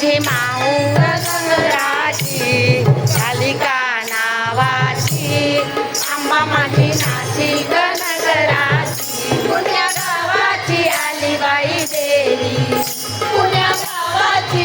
माझी माऊ गंगराची कालिका नावाची? आंबा माझी नाशिक नगराची देवी. पुण्या गावाची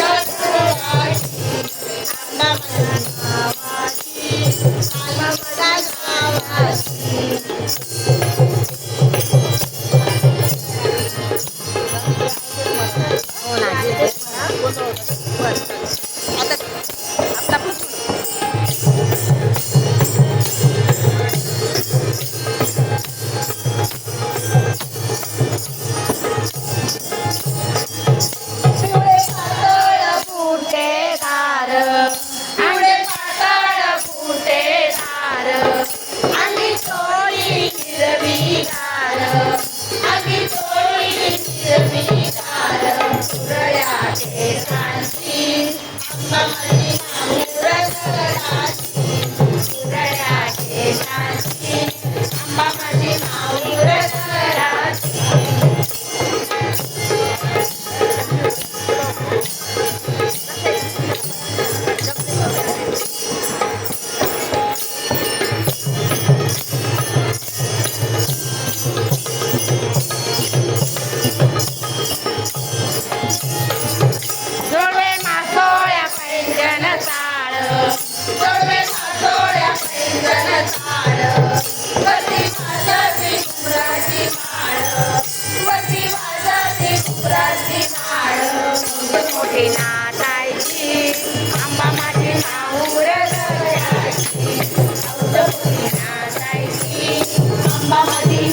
Thank you. Mama D.